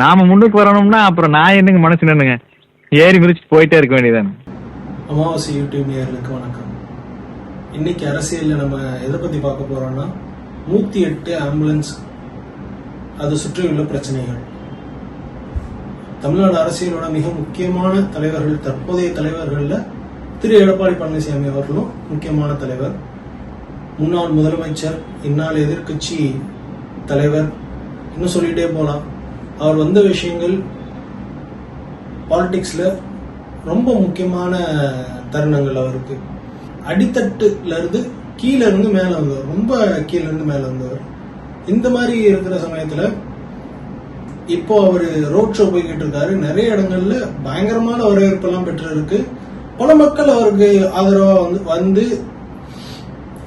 நாம முன்னுக்கு வரணும்னா அப்புறம் நான் என்னங்க மனசு நின்னுங்க? ஏறி மிதிச்சுட்டு போயிட்டே இருக்க வேண்டியதானே அமாவாசை யூடியூப் நேர்களுக்கு வணக்கம். இன்னைக்கு அரசியலில் நம்ம எதை பற்றி பார்க்க போறோம்னா நூற்றி எட்டு ஆம்புலன்ஸ் அது சுற்றியுள்ள பிரச்சனைகள். தமிழ்நாடு அரசியலோட மிக முக்கியமான தலைவர்கள் தற்போதைய தலைவர்களில் திரு எடப்பாடி பழனிசாமி அவர்களும் முக்கியமான தலைவர். முன்னாள் முதலமைச்சர் இந்நாள் எதிர்க்கட்சி தலைவர். இன்னும் சொல்லிட்டே போகலாம் அவர் வந்த விஷயங்கள் பாலிடிக்ஸில் ரொம்ப முக்கியமான தருணங்கள் அவருக்கு. அடித்தட்டுலேருந்து கீழேருந்து கீழே இருந்து மேலே வந்தவர் ரொம்ப கீழே இருந்து மேலே வந்தவர். இந்த மாதிரி இருக்கிற சமயத்தில் இப்போ அவர் ரோட் ஷோ போய்கிட்டு இருக்காரு. நிறைய இடங்கள்ல பயங்கரமான வரவேற்பெல்லாம் பெற்றிருக்கு. பல மக்கள் அவருக்கு ஆதரவா வந்து வந்து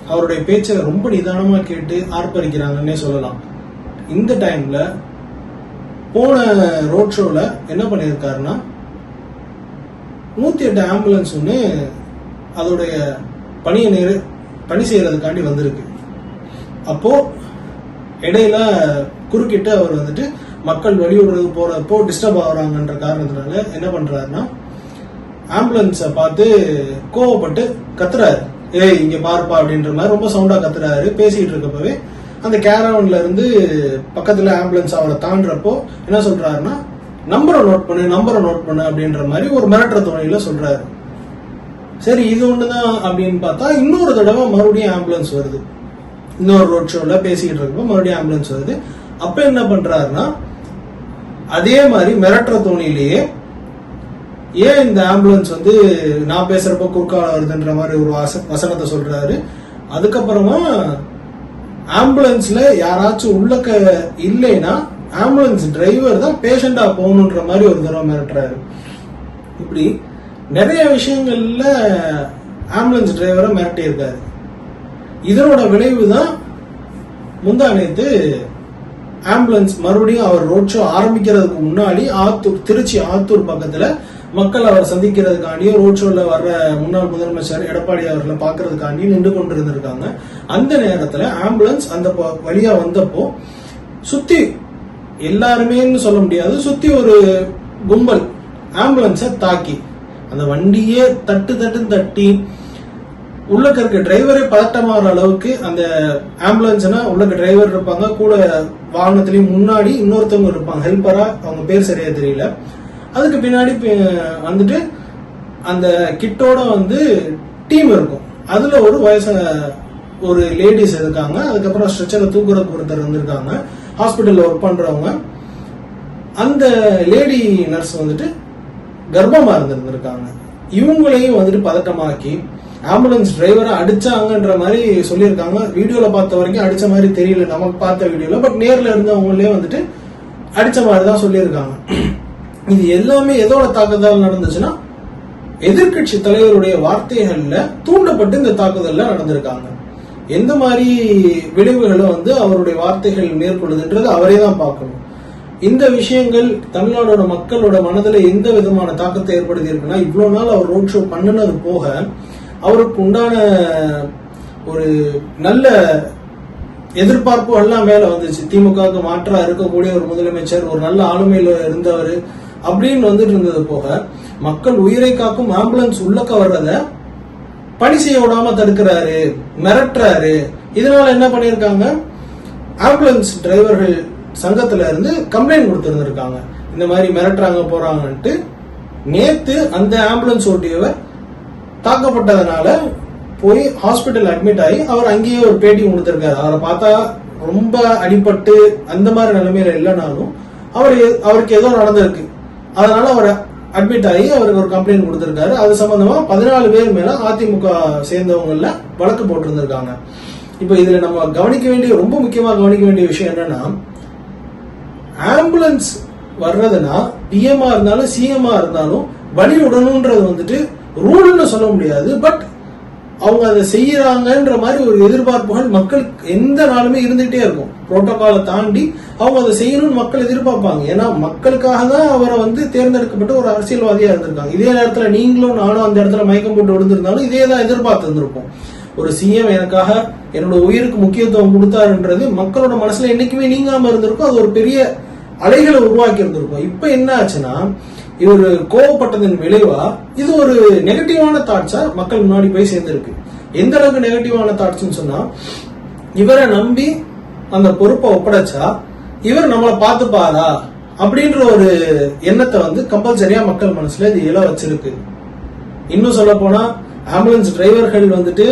அவருடைய பேச்சை ரொம்ப நிதானமா கேட்டு ஆர்ப்பரிக்கிறாங்கன்னே சொல்லலாம். இந்த டைம்ல போன ரோட் ஷோவில் என்ன பண்ணியிருக்காருன்னா நூற்றி எட்டு ஆம்புலன்ஸ் ஒன்று அதோடைய பணியை நேரு பணி செய்கிறதுக்காண்டி வந்திருக்கு. அப்போது இடையில குறுக்கிட்டு அவர் வந்துட்டு மக்கள் வெளியூடுறது போகிறப்போ டிஸ்டர்ப் ஆகுறாங்கன்ற காரணத்தினால என்ன பண்ணுறாருன்னா ஆம்புலன்ஸை பார்த்து கோவப்பட்டு கத்துறாரு. ஏய் இங்கே பார்ப்பா அப்படின்ற மாதிரி ரொம்ப சவுண்டாக கத்துறாரு. பேசிகிட்டு இருக்கப்பவே அந்த கேரவன்ல இருந்து பக்கத்துல ஆம்புலன்ஸ் அவரை தாண்டுறப்போ என்ன சொல்றாருன்னா நம்பரை நோட் பண்ணு நம்பரை நோட் பண்ணு அப்படின்ற மாதிரி ஒரு மிரட்டுற துணையில சொல்றாரு. சரி இது ஒண்ணுதான் அப்படின்னு பார்த்தா இன்னொரு தடவை மறுபடியும் ஆம்புலன்ஸ் வருது. இன்னொரு ரோட் ஷோல பேசிக்கிட்டு இருக்கப்போ மறுபடியும் ஆம்புலன்ஸ் வருது. அப்ப என்ன பண்றாருன்னா அதே மாதிரி மிரட்டுற தோணியிலேயே ஏன் இந்த ஆம்புலன்ஸ் வந்து நான் பேசுறப்ப குறுக்கால வருதுன்ற மாதிரி ஒரு வசனத்தை சொல்றாரு. அதுக்கப்புறமா ஆம்புலன்ஸ்ல யாராச்சும் உள்ளக்க இல்லைன்னா ஆம்புலன்ஸ் டிரைவர் தான் பேஷண்டா போகணுன்ற மாதிரி ஒரு தடவை மிரட்டுறாரு. இப்படி நிறைய விஷயங்கள்ல ஆம்புலன்ஸ் டிரைவரை மிரட்டியிருக்காரு. இதனோட விளைவு தான் முந்தா நேத்து ஆம்புலன்ஸ் மறுபடியும் அவர் ரோட் ஷோ ஆரம்பிக்கிறதுக்கு முன்னாடி ஆத்தூர் திருச்சி ஆத்தூர் பக்கத்துல மக்கள் அவர் சந்திக்கிறதுக்காண்டியும் ரோட் ஷோல வர்ற முன்னாள் முதலமைச்சர் எடப்பாடி அவர்களை பார்க்கறதுக்காண்டியும் நின்று கொண்டு இருந்திருக்காங்க அந்த நேரத்துல ஆம்புலன்ஸ் அந்த ப- வழியா வந்தப்போ சுத்தி எல்லாருமேன்னு சொல்ல முடியாது சுத்தி ஒரு கும்பல் ஆம்புலன்ஸை தாக்கி அந்த வண்டியே தட்டு தட்டுன்னு தட்டி உள்ளக்க இருக்க டிரைவரே பதட்டமாகற அளவுக்கு அந்த ஆம்புலன்ஸ்னா உள்ளக்க டிரைவர் இருப்பாங்க கூட வாகனத்துலேயும் முன்னாடி இன்னொருத்தவங்க இருப்பாங்க. ஹெல்ப்பரா அவங்க பேர் சரியா தெரியல. அதுக்கு பின்னாடி வந்துட்டு அந்த கிட்டோட வந்து டீம் இருக்கும். அதுல ஒரு வயசு ஒரு லேடிஸ் இருக்காங்க. அதுக்கப்புறம் ஸ்ட்ரெச்சர்ல தூக்குறதுக்கு ஒருத்தர் இருந்திருக்காங்க. ஹாஸ்பிட்டல்ல ஒர்க் பண்றவங்க. அந்த லேடி நர்ஸ் வந்துட்டு கர்ப்பமா இருந்திருந்திருக்காங்க. இவங்களையும் வந்துட்டு பதட்டமாக்கி ஆம்புலன்ஸ் டிரைவரை அடிச்சாங்கன்ற மாதிரி சொல்லியிருக்காங்க. வீடியோல பார்த்த வரைக்கும் அடிச்ச மாதிரி தெரியல. நமக்கு பார்த்த வீடியோல பட் நேர்ல இருந்தவங்களே வந்துட்டு அடிச்ச மாதிரி தான் சொல்லியிருக்காங்க. இது எல்லாமே எதோட தாக்குதல் நடந்துச்சுன்னா எதிர்க்கட்சி தலைவருடைய வார்த்தைகள்ல தூண்டப்பட்டு இந்த தாக்குதல்ல நடந்திருக்காங்க. எந்த மாதிரி விளைவுகளை வந்து அவருடைய வார்த்தைகள் மேற்கொள்ளுதுன்றது அவரே தான் பார்க்கணும். இந்த விஷயங்கள் தமிழ்நாடோட மக்களோட மனதில் எந்த விதமான தாக்கத்தை ஏற்படுத்தி இருக்குன்னா இவ்வளோ நாள் அவர் ரோட் ஷோ பண்ணினது போக அவருக்கு உண்டான ஒரு நல்ல எதிர்பார்ப்பு எல்லாம் மேல வந்துச்சு. திமுகவுக்கு மாற்றா இருக்கக்கூடிய ஒரு முதலமைச்சர் ஒரு நல்ல ஆளுமையில இருந்தவர் அப்படின்னு வந்துட்டு இருந்தது போக மக்கள் உயிரை காக்கும் ஆம்புலன்ஸ் உள்ளக்க வர்றத பணி செய்ய விடாம தடுக்கிறாரு மிரட்டுறாரு. இதனால என்ன பண்ணியிருக்காங்க? ஆம்புலன்ஸ் டிரைவர்கள் சங்கத்துல இருந்து கம்ப்ளைண்ட் கொடுத்துருந்துருக்காங்க. இந்த மாதிரி மிரட்டுறாங்க போறாங்கன்ட்டு நேத்து அந்த ஆம்புலன்ஸ் ஓட்டியவர் தாக்கப்பட்டதுனால போய் ஹாஸ்பிட்டல் அட்மிட் ஆகி அவர் அங்கேயே ஒரு பேட்டி கொடுத்துருக்காரு. அவரை பார்த்தா ரொம்ப அடிபட்டு அந்த மாதிரி நிலைமையில இல்லைனாலும் அவர் அவருக்கு ஏதோ நடந்திருக்கு. அதனால அவர் அட்மிட் ஆகி அவருக்கு ஒரு கம்ப்ளைண்ட் கொடுத்துருக்காரு. அது சம்பந்தமா பதினாலு பேர் மேல அதிமுக சேர்ந்தவங்கள வழக்கு போட்டிருந்திருக்காங்க. இப்போ இதுல நம்ம கவனிக்க வேண்டிய ரொம்ப முக்கியமா கவனிக்க வேண்டிய விஷயம் என்னன்னா ஆம்புலன்ஸ் வர்றதுன்னா பிஎம்ஆ இருந்தாலும் சிஎம்ஆ இருந்தாலும் வழி விடணுன்றது வந்துட்டு ரூல்னு சொல்ல முடியாது. பட் அவங்க அதை செய்யறாங்கன்ற மாதிரி ஒரு எதிர்பார்ப்புகள் மக்களுக்கு எந்த நாளுமே இருந்துகிட்டே இருக்கும். புரோட்டோகாலை தாண்டி அவங்க அதை செய்யணும்னு மக்கள் எதிர்பார்ப்பாங்க. ஏன்னா மக்களுக்காக தான் அவரை வந்து தேர்ந்தெடுக்கப்பட்ட ஒரு அரசியல்வாதியா இருந்திருக்காங்க. இதே நேரத்துல நீங்களும் நானும் அந்த இடத்துல மயக்கம் போட்டு விழுந்திருந்தாலும் இதே தான் எதிர்பார்த்து இருந்திருப்போம். ஒரு சிஎம் எனக்காக என்னோட உயிருக்கு முக்கியத்துவம் கொடுத்தாருன்றது மக்களோட மனசுல என்னைக்குமே நீங்காம இருந்திருக்கும். அது ஒரு பெரிய அலைகளை உருவாக்கி இருந்திருக்கும். இப்ப என்ன ஆச்சுன்னா இவர் கோவப்பட்டதன் விளைவா? இது ஒரு நெகட்டிவான தாட்ஸா மக்கள் முன்னாடி போய் சேர்ந்திருக்கு. எந்த அளவுக்கு நெகட்டிவான தாட்ஸ்னு சொன்னா இவரை நம்பி அந்த பொறுப்பை ஒப்படைச்சா இவர் நம்மளை பார்த்துப்பாரா? அப்படின்ற ஒரு எண்ணத்தை வந்து கம்பல்சரியா மக்கள் மனசுல இது இல வச்சிருக்கு. இன்னும் சொல்ல போனா ஆம்புலன்ஸ் டிரைவர்கள் வந்துட்டு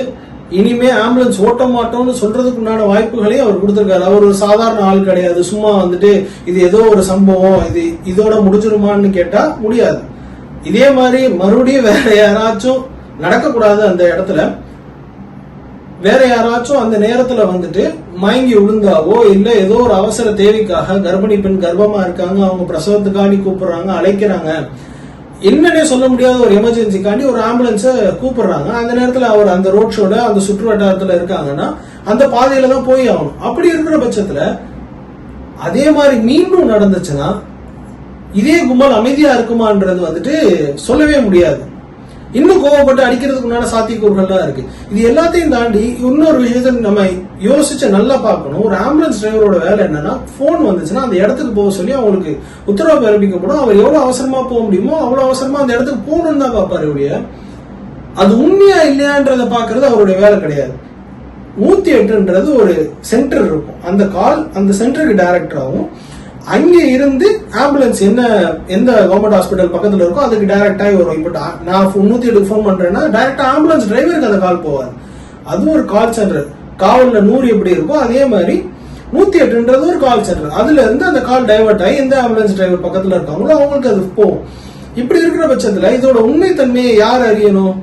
இனிமே ஆம்புலன்ஸ் ஓட்ட மாட்டோம்னு சொல்றதுக்கு உண்டான வாய்ப்புகளையும் அவர் கொடுத்திருக்காரு. அவர் ஒரு சாதாரண ஆள் கிடையாது. சும்மா வந்துட்டு இது ஏதோ ஒரு சம்பவம். இது இதோட முடிஞ்சிருமான்னு கேட்டா முடியாது. இதே மாதிரி மறுபடியும் வேற யாராச்சும் நடக்கக்கூடாது அந்த இடத்துல. வேற யாராச்சும் அந்த நேரத்துல வந்துட்டு மயங்கி விழுந்தாவோ இல்ல ஏதோ ஒரு அவசர தேவைக்காக கர்ப்பிணி பெண் கர்ப்பமா இருக்காங்க அவங்க பிரசவத்துக்காண்டி கூப்பிடுறாங்க அழைக்கிறாங்க என்னன்னே சொல்ல முடியாத ஒரு எமர்ஜென்சிக்காண்டி ஒரு ஆம்புலன்ஸை கூப்பிடுறாங்க. அந்த நேரத்தில் அவர் அந்த ரோட் ஷோட அந்த சுற்று வட்டாரத்தில் இருக்காங்கன்னா அந்த பாதையில தான் போய் ஆகணும். அப்படி இருக்கிற பட்சத்தில் அதே மாதிரி மீண்டும் நடந்துச்சுன்னா இதே கும்பல் அமைதியா இருக்குமான்றது வந்துட்டு சொல்லவே முடியாது. இன்னும் கோவப்பட்டு அடிக்கிறதுக்கு உண்டான சாத்தியக்கூறுகள்லாம் இருக்கு. இது எல்லாத்தையும் தாண்டி இன்னொரு விஷயத்த நம்ம யோசிச்சு நல்லா பார்க்கணும். ஒரு ஆம்புலன்ஸ் டிரைவரோட வேலை என்னன்னா போன் வந்துச்சுன்னா அந்த இடத்துக்கு போக சொல்லி அவங்களுக்கு உத்தரவு பிறப்பிக்கப்படும். அவர் எவ்வளவு அவசரமா போக முடியுமோ அவ்வளவு அவசரமா அந்த இடத்துக்கு போகணும்னு தான் பார்ப்பாரு ஒழிய அது உண்மையா இல்லையான்றத பாக்குறது அவருடைய வேலை கிடையாது. நூத்தி எட்டுன்றது ஒரு சென்டர் இருக்கும். அந்த கால் அந்த சென்டருக்கு டைரக்டர் ஆகும் அங்கே இருந்து ஆம்புலன்ஸ் என்ன எந்த கவர்மெண்ட் ஹாஸ்பிட்டல் பக்கத்தில் இருக்கோ அதுக்கு டைரக்ட் வரும் இப்போ நான் நூற்றி எட்டுக்கு ஃபோன் பண்ணுறேன்னா டைரக்டா ஆம்புலன்ஸ் டிரைவருக்கு அந்த கால் போவார். அது ஒரு கால் சென்டர் காவலில் நூறு எப்படி இருக்கோ அதே மாதிரி நூற்றி எட்டுன்றது ஒரு கால் சென்டர் அதுல இருந்து அந்த கால் டைவர்ட் ஆகி எந்த ஆம்புலன்ஸ் டிரைவர் பக்கத்தில் இருக்காங்களோ அவங்களுக்கு அது போகும். இப்படி இருக்கிற பட்சத்தில் இதோட உண்மைத்தன்மையை யார் அறியணும்?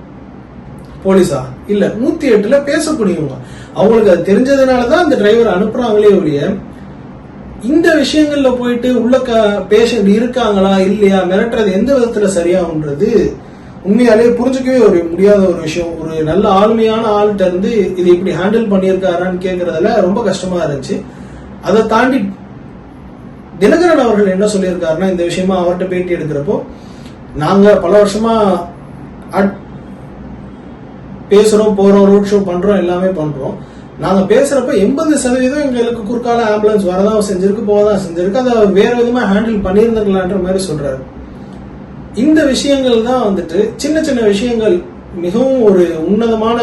போலீஸா? இல்லை நூற்றி எட்டில் பேசக்கூடியவங்க. அவங்களுக்கு அது தெரிஞ்சதுனால தான் அந்த டிரைவர் அனுப்புகிறாங்களே ஒழிய இந்த விஷயங்கள்ல போயிட்டு உள்ள பேஷண்ட் இருக்காங்களா இல்லையா மிரட்டுறது எந்த விதத்துல சரியாகுன்றது உண்மையாலே புரிஞ்சுக்கவே ஒரு முடியாத ஒரு விஷயம். ஒரு நல்ல ஆளுமையான ஆள்கிட்ட இருந்து இது இப்படி ஹேண்டில் பண்ணியிருக்காரான்னு கேட்கறதுல ரொம்ப கஷ்டமா இருந்துச்சு. அதை தாண்டி தினகரன் அவர்கள் என்ன சொல்லியிருக்காருன்னா இந்த விஷயமா அவர்கிட்ட பேட்டி எடுக்கிறப்போ நாங்க பல வருஷமா அட்- பேசுறோம் போறோம் ரோட் ஷோ பண்றோம் எல்லாமே பண்றோம். நாங்க பேசுறப்ப எண்பது சதவீதம் எங்களுக்கு குறுக்கால ஆம்புலன்ஸ் வரதான் செஞ்சிருக்கு போகதான் செஞ்சிருக்கு. அதை அவர் வேற விதமா ஹேண்டில் பண்ணியிருந்துக்கலான்ற மாதிரி சொல்றாரு. இந்த விஷயங்கள் தான் வந்துட்டு சின்ன சின்ன விஷயங்கள் மிகவும் ஒரு உன்னதமான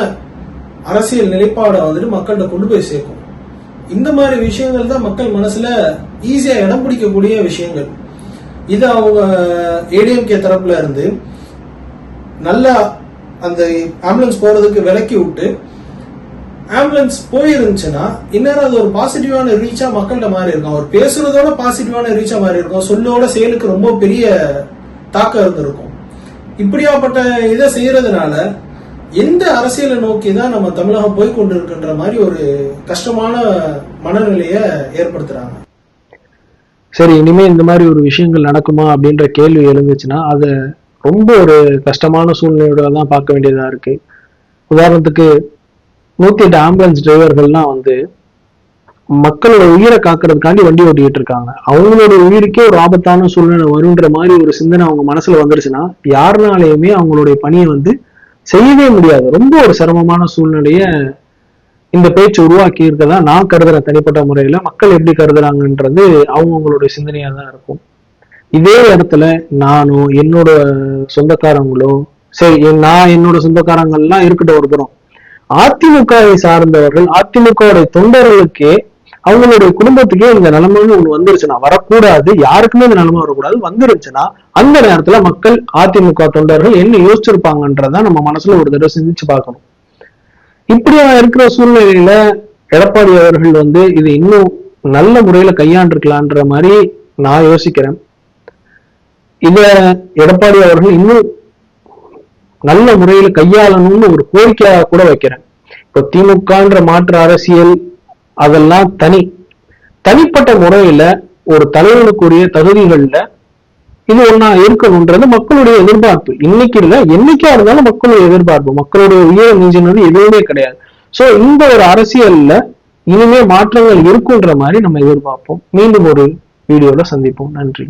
அரசியல் நிலைப்பாடை வந்துட்டு மக்கள்கிட்ட கொண்டு போய் சேர்க்கும். இந்த மாதிரி விஷயங்கள் தான் மக்கள் மனசுல ஈஸியா இடம் பிடிக்கக்கூடிய விஷயங்கள். இது அவங்க ஏடிஎம்கே தரப்புல இருந்து நல்லா அந்த ஆம்புலன்ஸ் போறதுக்கு விலக்கி விட்டு ஆம்புலன்ஸ் போயிருந்துச்சுன்னா இந்நேரம் அது ஒரு பாசிட்டிவான ரீச்சா மக்கள்கிட்ட மாறி இருக்கும். அவர் பேசுறதோட பாசிட்டிவான ரீச்சா மாறி இருக்கும். சொல்லோட செயலுக்கு ரொம்ப பெரிய தாக்கம் இருந்திருக்கும். இப்படியாப்பட்ட இதை செய்யறதுனால எந்த அரசியலை நோக்கி தான் நம்ம தமிழகம் போய் கொண்டிருக்குன்ற மாதிரி ஒரு கஷ்டமான மனநிலையை ஏற்படுத்துறாங்க. சரி இனிமே இந்த மாதிரி ஒரு விஷயங்கள் நடக்குமா அப்படின்ற கேள்வி எழுந்துச்சுன்னா அது ரொம்ப ஒரு கஷ்டமான சூழ்நிலையோட தான் பார்க்க வேண்டியதா இருக்கு. உதாரணத்துக்கு நூத்தி எட்டு ஆம்புலன்ஸ் டிரைவர்கள்லாம் வந்து மக்களோட உயிரை காக்கிறதுக்காண்டி வண்டி ஓட்டிக்கிட்டு இருக்காங்க. அவங்களோட உயிருக்கே ஒரு ஆபத்தான சூழ்நிலை வருன்ற மாதிரி ஒரு சிந்தனை அவங்க மனசுல வந்துருச்சுன்னா யாருனாலையுமே அவங்களுடைய பணியை வந்து செய்யவே முடியாது. ரொம்ப ஒரு சிரமமான சூழ்நிலைய இந்த பேச்சு உருவாக்கி இருக்கதா நான் கருதுறேன் தனிப்பட்ட முறையில மக்கள் எப்படி கருதுறாங்கன்றது அவங்கவுங்களுடைய சிந்தனையா தான் இருக்கும். இதே இடத்துல நானும் என்னோட சொந்தக்காரங்களோ சரி நான் என்னோட சொந்தக்காரங்கள்லாம் இருக்கட்டும் ஒரு புறம் அதிமுகவை சார்ந்தவர்கள் அதிமுகவுடைய தொண்டர்களுக்கே அவங்களுடைய குடும்பத்துக்கே இந்த நிலைமைன்னு ஒண்ணு வந்துருச்சுன்னா வரக்கூடாது யாருக்குமே இந்த நிலைமை வரக்கூடாது வந்துருச்சுன்னா அந்த நேரத்துல மக்கள் அதிமுக தொண்டர்கள் என்ன யோசிச்சிருப்பாங்கன்றத நம்ம மனசுல ஒரு தடவை சிந்திச்சு பார்க்கணும். இப்படியா இருக்கிற சூழ்நிலையில எடப்பாடி அவர்கள் வந்து இது இன்னும் நல்ல முறையில கையாண்டிருக்கலான்ற மாதிரி நான் யோசிக்கிறேன். இத எடப்பாடி அவர்கள் இன்னும் நல்ல முறையில கையாளணும்னு ஒரு கோரிக்கையாக கூட வைக்கிறேன். இப்போ திமுகன்ற மாற்று அரசியல் அதெல்லாம் தனி. தனிப்பட்ட முறையில ஒரு தலைவனுக்குரிய தகுதிகள்ல இது ஒன்னா இருக்கணும்ன்றது மக்களுடைய எதிர்பார்ப்பு. இன்னைக்கு இல்ல என்னைக்கா இருந்தாலும் மக்களுடைய எதிர்பார்ப்பு. மக்களுடைய உயிரை மிஞ்சினது எதுவுமே கிடையாது. சோ இந்த ஒரு அரசியல்ல இனிமே மாற்றங்கள் இருக்குன்ற மாதிரி நம்ம எதிர்பார்ப்போம். மீண்டும் ஒரு வீடியோல சந்திப்போம். நன்றி.